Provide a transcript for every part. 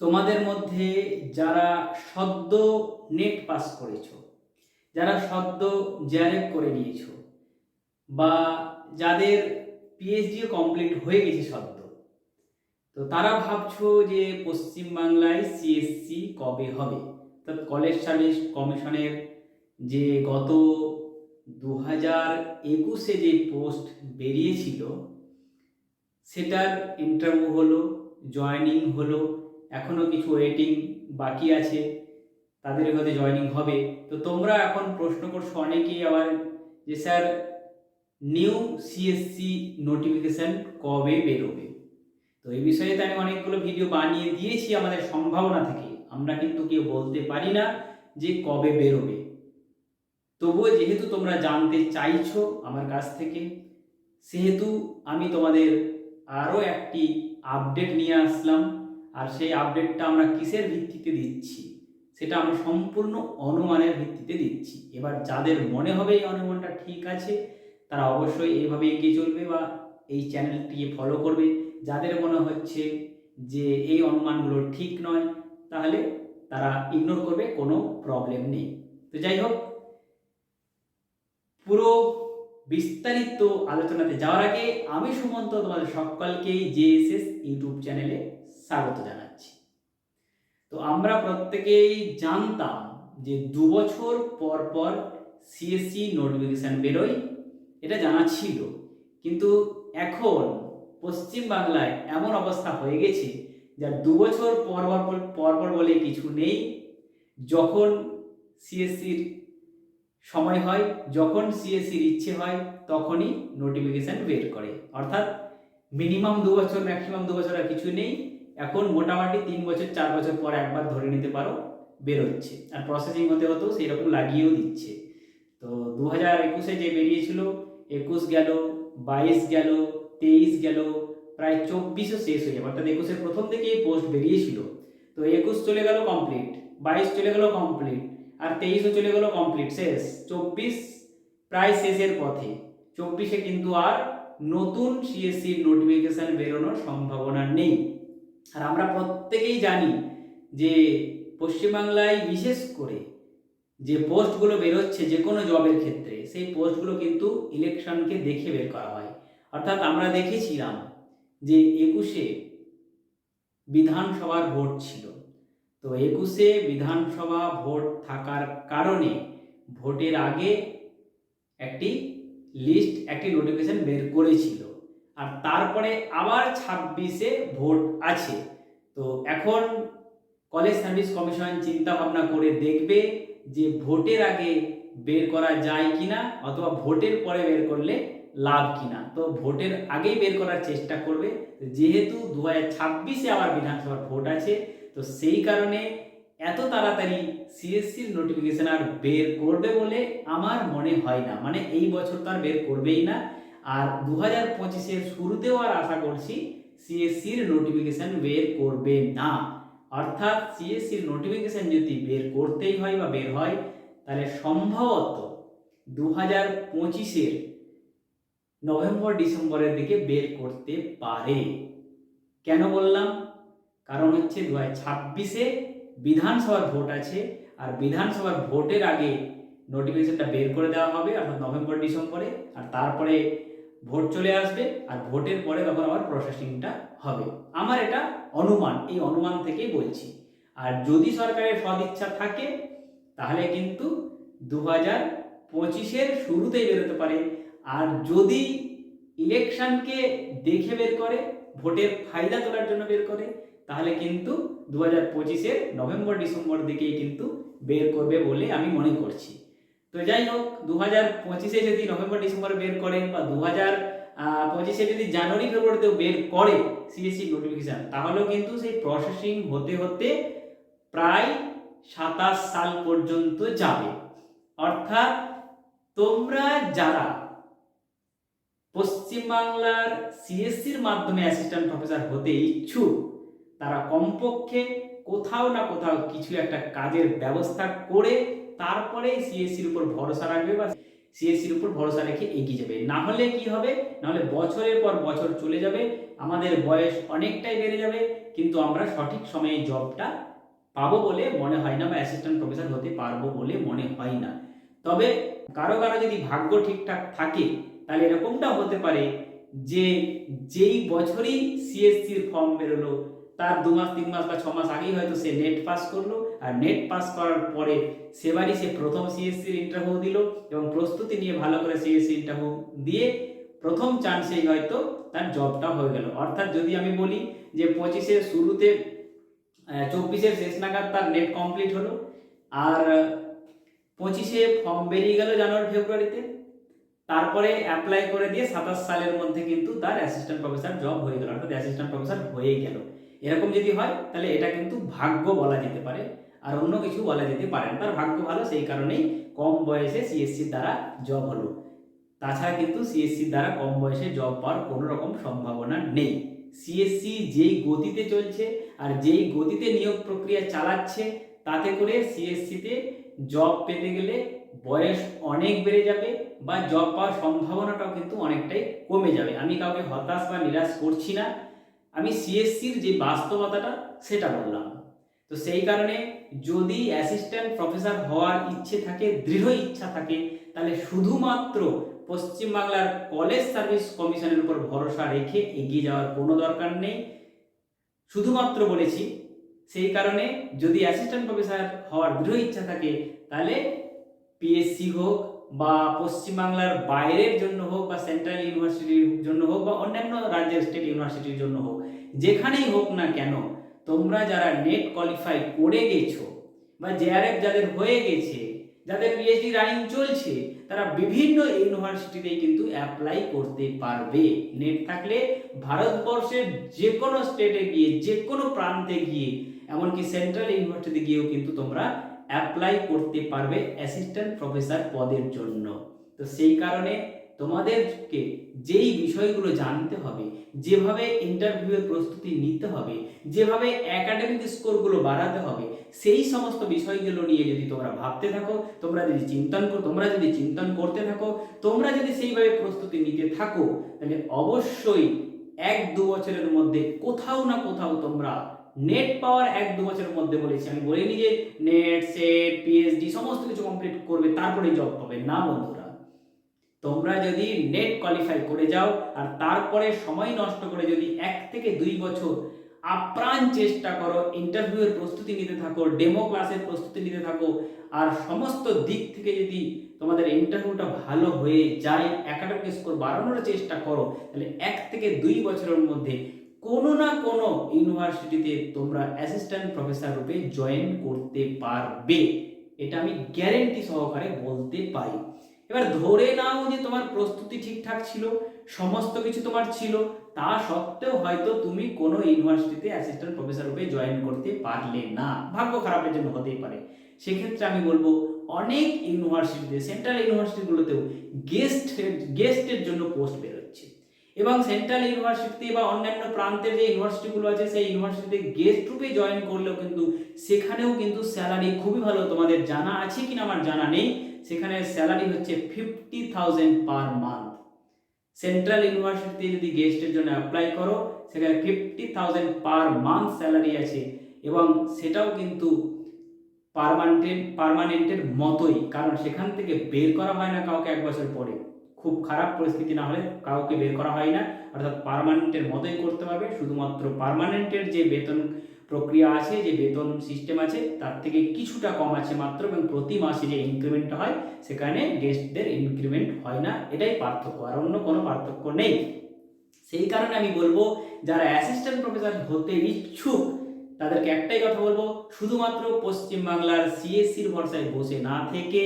তোমাদের মধ্যে যারা সদ্য নেট পাস করেছ, যারা সদ্য জেআরএফ করে নিয়েছ, বা যাদের পিএইচডিও কমপ্লিট হয়ে গেছে সদ্য, তো তারা ভাবছ যে পশ্চিমবাংলায় সিএসসি কবে হবে? অর্থাৎ কলেজ সার্ভিস কমিশনের যে গত দু হাজার একুশে যে পোস্ট বেরিয়েছিল, সেটার ইন্টারভিউ হলো জয়েনিং হলো এখনও কিছু ওয়েটিং বাকি আছে, তাদের হয়তো জয়েনিং হবে। তো তোমরা এখন প্রশ্ন করছ অনেকেই আবার যে, স্যার নিউ সিএসসি নোটিফিকেশান কবে বেরোবে? তো এই বিষয়ে তো আমি অনেকগুলো ভিডিও বানিয়ে দিয়েছি আমাদের সম্ভাবনা থেকে। আমরা কিন্তু কেউ বলতে পারি না যে কবে বেরোবে। তবুও যেহেতু তোমরা জানতে চাইছো আমার কাছ থেকে, সেহেতু আমি তোমাদের আরও একটি আপডেট নিয়ে আসলাম। আর সেই আপডেটটা আমরা কিসের ভিত্তিতে দিচ্ছি? সেটা আমরা সম্পূর্ণ অনুমানের ভিত্তিতে দিচ্ছি। এবার যাদের মনে হবে এই অনুমানটা ঠিক আছে, তারা অবশ্যই এইভাবে এগিয়ে চলবে বা এই চ্যানেলটিকে ফলো করবে। যাদের মনে হচ্ছে যে এই অনুমানগুলো ঠিক নয়, তাহলে তারা ইগনোর করবে, কোনো প্রবলেম নেই। তো যাই হোক, পুরো বিস্তারিত আলোচনাতে যাওয়ার আগে আমি সুমন্ত, তোমাদের সকলকেই জেএসএস ইউটিউব চ্যানেলে স্বাগত জানাচ্ছি। তো আমরা প্রত্যেকেই জানতাম যে দু বছর পর পর সিএসসি নোটিফিকেশান বেরোয়, এটা জানা ছিল। কিন্তু এখন পশ্চিমবাংলায় এমন অবস্থা হয়ে গেছে যা দু বছর পর পর পর পর বলে কিছু নেই। যখন সিএসসির সময় হয়, যখন সিএসসির ইচ্ছে হয়, তখনই নোটিফিকেশান বের করে। অর্থাৎ মিনিমাম দু বছর ম্যাক্সিমাম দু বছর আর কিছু নেই। এখন মোটামুটি তিন বছর, চার বছর পর একবার ধরে নিতে পারো, বেরোচ্ছে। আর প্রসেসিং হতে হতেও সেই রকম লাগিয়েও দিচ্ছে। তো দু হাজার একুশে যে বেরিয়েছিল, একুশ গেল, বাইশ গেল, তেইশ গেল, প্রায় চব্বিশও শেষ হয়ে যাবে। অর্থাৎ একুশের প্রথম থেকেই পোস্ট বেরিয়েছিল। তো একুশ চলে গেল কমপ্লিট বাইশ চলে গেল কমপ্লিট আর তেইশও চলে গেল কমপ্লিট শেষ। চব্বিশ প্রায় শেষের পথে। চব্বিশে কিন্তু আর নতুন সিএসসির নোটিফিকেশান বেরোনোর সম্ভাবনা নেই। আর আমরা প্রত্যেকেই জানি যে পশ্চিমবাংলায় বিশেষ করে যে পোস্টগুলো বেরোচ্ছে যে কোনো জবের ক্ষেত্রে, সেই পোস্টগুলো কিন্তু ইলেকশনকে দেখে বের করা হয়। অর্থাৎ আমরা দেখেছিলাম যে একুশে বিধানসভার ভোট ছিল। তো একুশে বিধানসভা ভোট থাকার কারণে ভোটের আগে একটি লিস্ট, একটি নোটিফিকেশন বের করেছিল। আর তারপরে আবার ছাব্বিশে ভোট আছে। তো এখন কলেজ সার্ভিস কমিশন চিন্তা ভাবনা করে দেখবে যে ভোটের আগে বের করা যায় কিনা অথবা ভোটের পরে বের করলে লাভ কিনা। তো ভোটের আগেই বের করার চেষ্টা করবে। যেহেতু দু হাজার ছাব্বিশে আবার বিধানসভার ভোট আছে, তো সেই কারণে এত তাড়াতাড়ি সিএসসির নোটিফিকেশন আর বের করবে বলে আমার মনে হয় না। মানে এই বছর তো আর বের করবেই না। আর দু হাজার পঁচিশের শুরুতেও আর আশা করছি সিএসসির নোটিফিকেশন বের করবে না। অর্থাৎ সিএসসির নোটিফিকেশন যদি বের করতেই হয় বা বের হয়, তাহলে সম্ভবত দু হাজার পঁচিশের নভেম্বর, ডিসেম্বরের দিকে বের করতে পারে। কেন বললাম? কারণ হচ্ছে দু হাজার ছাব্বিশে বিধানসভার ভোট আছে, আর বিধানসভার ভোটের আগে নোটিফিকেশনটা বের করে দেওয়া হবে, অর্থাৎ নভেম্বর, ডিসেম্বরে, আর তারপরে ভোট চলে আসবে আর ভোটের পরে তখন আবার প্রসেসিংটা হবে। আমার এটা অনুমান, এই অনুমান থেকেই বলছি। আর যদি সরকারের সদিচ্ছা থাকে, তাহলে কিন্তু দু হাজার পঁচিশের শুরুতেই বেরোতে পারে। আর যদি ইলেকশনকে দেখে বের করে, ভোটের ফায়দা তোলার জন্য বের করে, তাহলে কিন্তু দু হাজার পঁচিশের নভেম্বর ডিসেম্বর দিকেই কিন্তু বের করবে বলে আমি মনে করছি। তো যাই হোক দু হাজার পঁচিশে যদি নভেম্বর, ডিসেম্বরে বের করে বা দু হাজার পঁচিশে যদি জানুয়ারি ফেব্রুয়ারিতেও বের করে সিএসসি নোটিফিকেশান তাহলেও কিন্তু সেই প্রসেসিং হতে হতে প্রায় সাতাশ সাল পর্যন্ত যাবে। অর্থাৎ তোমরা যারা পশ্চিমবাংলার সিএসসির মাধ্যমে অ্যাসিস্ট্যান্ট প্রফেসর হতে ইচ্ছুক, তারা কমপক্ষে কোথাও না কোথাও কিছু একটা কাজের ব্যবস্থা করে তারপরে সিএসসির উপর ভরসা রাখবে বা সিএসসির উপর ভরসা রেখে এগিয়ে যাবে। না হলে কি হবে? না হলে বছরের পর বছর চলে যাবে। আমাদের বয়স অনেকটাই বেড়ে যাবে। কিন্তু আমরা সঠিক সময়ে জবটা পাবো বলে মনে হয় না বা অ্যাসিস্ট্যান্ট প্রফেসর হতে পারব বলে মনে হয় না। তবে কারও কারও যদি ভাগ্য ঠিকঠাক থাকে, তাহলে এরকমটাও হতে পারে যে যেই বছরই সিএসসির ফর্ম বেরোলো তার দু মাস, তিন মাস বা ছ মাস আগেই হয়তো সে নেট পাস করল। আর নেট পাস করার পরে সেবারই সে প্রথম সিএসসির ইন্টারভিউ দিল এবং প্রস্তুতি নিয়ে ভালো করে সিএসসি ইন্টারভিউ দিয়ে প্রথম চান্সেই হয়তো তার জবটা হয়ে গেল। অর্থাৎ যদি আমি বলি যে পঁচিশের শুরুতে চব্বিশের শেষ নাগাদ তার নেট কমপ্লিট হলো। আর পঁচিশে ফর্ম বেরিয়ে গেল জানুয়ারি, ফেব্রুয়ারিতে। তারপরে অ্যাপ্লাই করে দিয়ে সাতাশ সালের মধ্যে কিন্তু তার অ্যাসিস্ট্যান্ট প্রফেসর জব হয়ে গেল। অর্থাৎ অ্যাসিস্ট্যান্ট প্রফেসর হয়ে গেল। এরকম যদি হয়, তাহলে এটা কিন্তু ভাগ্য বলা যেতে পারে। আর অন্য কিছু বলা যেতে পারে না। তার ভাগ্য ভালো, সেই কারণেই কম বয়সে সিএসসির দ্বারা জব হলো। তাছাড়া কিন্তু সিএসসির দ্বারা কম বয়সে জব পাওয়ার কোনো রকম সম্ভাবনা নেই। সিএসসি যেই গতিতে চলছে আর যেই গতিতে নিয়োগ প্রক্রিয়া চালাচ্ছে, তাতে করে সিএসসিতে জব পেতে গেলে বয়স অনেক বেড়ে যাবে বা জব পাওয়ার সম্ভাবনাটাও কিন্তু অনেকটাই কমে যাবে। আমি কাউকে হতাশ বা নিরাশ করছি না। আমি সিএসসির যে বাস্তবতাটা, সেটা বললাম। তো সেই কারণে যদি অ্যাসিস্ট্যান্ট প্রফেসর হওয়ার ইচ্ছে থাকে, দৃঢ় ইচ্ছা থাকে, তাহলে শুধুমাত্র পশ্চিমবাংলার কলেজ সার্ভিস কমিশনের উপর ভরসা রেখে এগিয়ে যাওয়ার কোনো দরকার নেই। শুধুমাত্র বলেছি, সেই কারণে যদি অ্যাসিস্ট্যান্ট প্রফেসর হওয়ার দৃঢ় ইচ্ছা থাকে, তাহলে পিএসসি হোক বা পশ্চিমবাংলার বাইরের জন্য হোক বা সেন্ট্রাল ইউনিভার্সিটির জন্য হোক বা অন্যান্য রাজ্যের স্টেট ইউনিভার্সিটির জন্য হোক, যেখানেই হোক না কেন, তোমরা যারা নেট কোয়ালিফাই করে গেছো বা জেআরএফ যাদের হয়ে গেছে, যাদের পিএইচডি রানিং চলছে, তারা বিভিন্ন ইউনিভার্সিটিতেই কিন্তু অ্যাপ্লাই করতে পারবে। নেট থাকলে ভারতবর্ষের যে কোনো স্টেটে গিয়ে যে কোনো প্রান্তে গিয়ে, এমনকি সেন্ট্রাল ইউনিভার্সিটিতে গিয়েও কিন্তু তোমরা অ্যাপ্লাই করতে পারবে অ্যাসিস্ট্যান্ট প্রফেসর পদের জন্য। তো সেই কারণে তোমাদেরকে যেই বিষয়গুলো জানতে হবে, যেভাবে ইন্টারভিউয়ের প্রস্তুতি নিতে হবে, যেভাবে একাডেমিক স্কোরগুলো বাড়াতে হবে, সেই সমস্ত বিষয়গুলো নিয়ে যদি তোমরা ভাবতে থাকো, তোমরা যদি চিন্তন তোমরা যদি চিন্তন করতে থাকো, তোমরা যদি সেইভাবে প্রস্তুতি নিতে থাকো, তাহলে অবশ্যই এক দু বছরের মধ্যে কোথাও না কোথাও তোমরা নেট পাওয়ার এক দু বছরের মধ্যে বলেছি। আমি বলিনি যে নেট সেট পিএইচডি সমস্ত কিছু কমপ্লিট করবে তারপরে জব পাবে। না বন্ধুরা। তোমরা যদি নেট কোয়ালিফাই করে যাও, আর তারপরে সময় নষ্ট করে যদি এক থেকে দুই বছর আপ্রাণ চেষ্টা করো ইন্টারভিউয়ের প্রস্তুতি নিতে থাকো ডেমো ক্লাসের প্রস্তুতি নিতে থাকো, আর সমস্ত দিক থেকে যদি তোমাদের ইন্টারভিউটা ভালো হয়ে যায় একাডেমিক স্কোর বাড়ানোর চেষ্টা করো, তাহলে এক থেকে দুই বছরের মধ্যে কোনো না কোনো ইউনিভার্সিটিতে তোমরা অ্যাসিস্ট্যান্ট প্রফেসর রূপে জয়েন করতে পারবে। এটা আমি গ্যারেন্টি সহকারে বলতে পারি। এবার ধরে নাও যে তোমার প্রস্তুতি ঠিকঠাক ছিল, সমস্ত কিছু তোমার ছিল, তা সত্ত্বেও হয়তো তুমি কোনো ইউনিভার্সিটিতে অ্যাসিস্ট্যান্ট প্রফেসর রূপে জয়েন করতে পারলে না। ভাগ্য খারাপের জন্য হতেই পারে। সেক্ষেত্রে আমি বলব, অনেক ইউনিভার্সিটিতে সেন্ট্রাল ইউনিভার্সিটিগুলোতেও গেস্ট গেস্টের জন্য পোস্ট বেরোচ্ছে। এবং সেন্ট্রাল ইউনিভার্সিটি বা অন্যান্য প্রান্তের যে ইউনিভার্সিটিগুলো আছে, সেই ইউনিভার্সিটিতে গেস্ট রূপে জয়েন করলেও কিন্তু সেখানেও কিন্তু স্যালারি খুবই ভালো তোমাদের জানা আছে কিনা আমার জানা নেই। সেখানে স্যালারি হচ্ছে fifty thousand per month central ইউনিভার্সিটিতে যদি গেস্টের জন্য অ্যাপ্লাই করো, সেখানে fifty thousand per month salary আছে এবং সেটাও কিন্তু পারমানেন্ট পারমানেন্টের মতোই। কারণ সেখান থেকে বের করা হয় না কাউকে এক বছর পরে। খুব খারাপ পরিস্থিতি না হলে কাউকে বের করা হয় না। অর্থাৎ পারমানেন্টের মতোই করতে পারবে। শুধুমাত্র পারমানেন্টের যে বেতন প্রক্রিয়া আছে, যে বেতন সিস্টেম আছে, তার থেকে কিছুটা কম আছে মাত্র এবং প্রতি মাসে যে ইনক্রিমেন্ট হয়, সেখানে গেস্টদের ইনক্রিমেন্ট হয় না। এটাই পার্থক্য, আর অন্য কোনো পার্থক্য নেই। সেই কারণে আমি বলব, যারা অ্যাসিস্ট্যান্ট প্রফেসর হতে ইচ্ছুক, তাদেরকে একটাই কথা বলব, শুধুমাত্র পশ্চিমবাংলার সিএসসির ভরসায় বসে না থেকে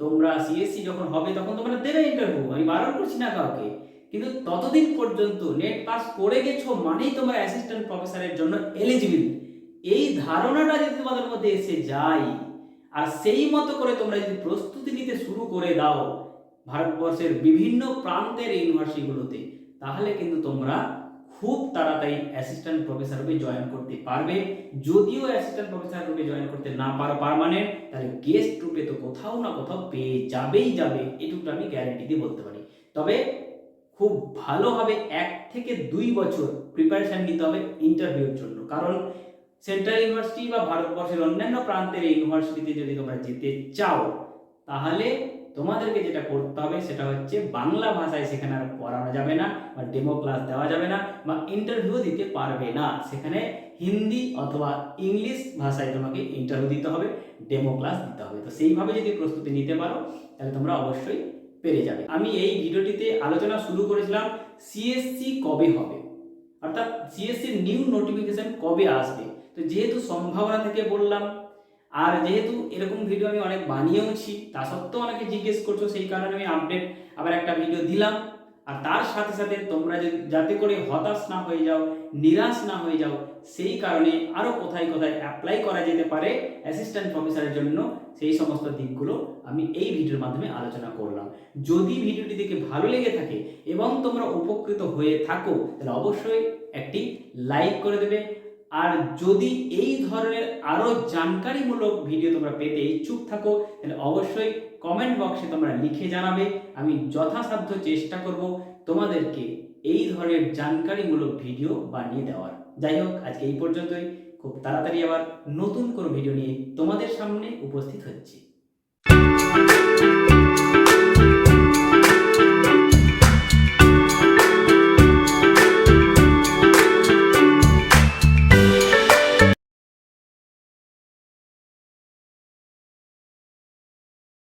তোমরা সিএসসি যখন হবে, তখন তোমরা দেবে ইন্টারভিউ আমি বারণ করছি না কাউকে। কিন্তু ততদিন পর্যন্ত নেট পাস করে গেছো মানেই তোমরা অ্যাসিস্ট্যান্ট প্রফেসরের জন্য এলিজিবল এই ধারণাটা যদি তোমাদের মধ্যে এসে যায়, আর সেই মতো করে তোমরা যদি প্রস্তুতি নিতে শুরু করে দাও ভারতবর্ষের বিভিন্ন প্রান্তের ইউনিভার্সিটিগুলোতে তাহলে কিন্তু তোমরা খুব তাড়াতাড়ি অ্যাসিস্ট্যান্ট প্রফেসর রূপে জয়েন করতে পারবে। যদিও অ্যাসিস্ট্যান্ট প্রফেসর রূপে জয়েন করতে না পারো পারমানেন্ট তাহলে গেস্ট রূপে তো কোথাও না কোথাও পেয়ে যাবেই যাবে, এটুকু আমি গ্যারেন্টি দিয়ে বলতে পারি। তবে খুব ভালোভাবে এক থেকে দুই বছর প্রিপারেশন নিতে হবে ইন্টারভিউর জন্য। কারণ সেন্ট্রাল ইউনিভার্সিটি বা ভারতবর্ষের অন্যান্য প্রান্তের ইউনিভার্সিটিতে যদি তোমরা যেতে চাও, তাহলে তোমাদেরকে যেটা করতে হবে সেটা হচ্ছে বাংলা ভাষায় সেখানে আর পড়ানো যাবে না বা ডেমো ক্লাস দেওয়া যাবে না বা ইন্টারভিউ দিতে পারবে না। সেখানে হিন্দি অথবা ইংলিশ ভাষায় তোমাকে ইন্টারভিউ দিতে হবে ডেমো ক্লাস দিতে হবে। তো সেইভাবে যদি প্রস্তুতি নিতে পারো, তাহলে তোমরা অবশ্যই পেরে যাবে। আমি এই ভিডিওটিতে আলোচনা শুরু করেছিলাম সিএসসি কবে হবে? অর্থাৎ সিএসসির নিউ নোটিফিকেশন কবে আসবে? তো যেহেতু সম্ভাবনা থেকে বললাম আর যেহেতু এরকম ভিডিও আমি অনেক বানিয়েওছি, তা সত্ত্বেও অনেকে জিজ্ঞেস করছ, সেই কারণে আমি আপডেট আবার একটা ভিডিও দিলাম। আর তার সাথে সাথে তোমরা যাতে করে হতাশ না হয়ে যাও, নিরাশ না হয়ে যাও, সেই কারণে আরও কোথায় কোথায় অ্যাপ্লাই করা যেতে পারে অ্যাসিস্ট্যান্ট প্রফেসরের জন্য, সেই সমস্ত দিকগুলো আমি এই ভিডিওর মাধ্যমে আলোচনা করলাম। যদি ভিডিওটি দেখে ভালো লেগে থাকে এবং তোমরা উপকৃত হয়ে থাকো, তাহলে অবশ্যই একটি লাইক করে দেবে আর যদি এই ধরনের আরও জানকারিমূলক ভিডিও তোমরা পেতে ইচ্ছুক থাকো, তাহলে অবশ্যই কমেন্ট বক্সে তোমরা লিখে জানাবে। আমি যথাসাধ্য চেষ্টা করব তোমাদেরকে এই ধরনের জানকারিমূলক ভিডিও বানিয়ে দেওয়ার। যাই হোক, আজকে এই পর্যন্তই। খুব তাড়াতাড়ি আবার নতুন কোনো ভিডিও নিয়ে তোমাদের সামনে উপস্থিত হচ্ছি।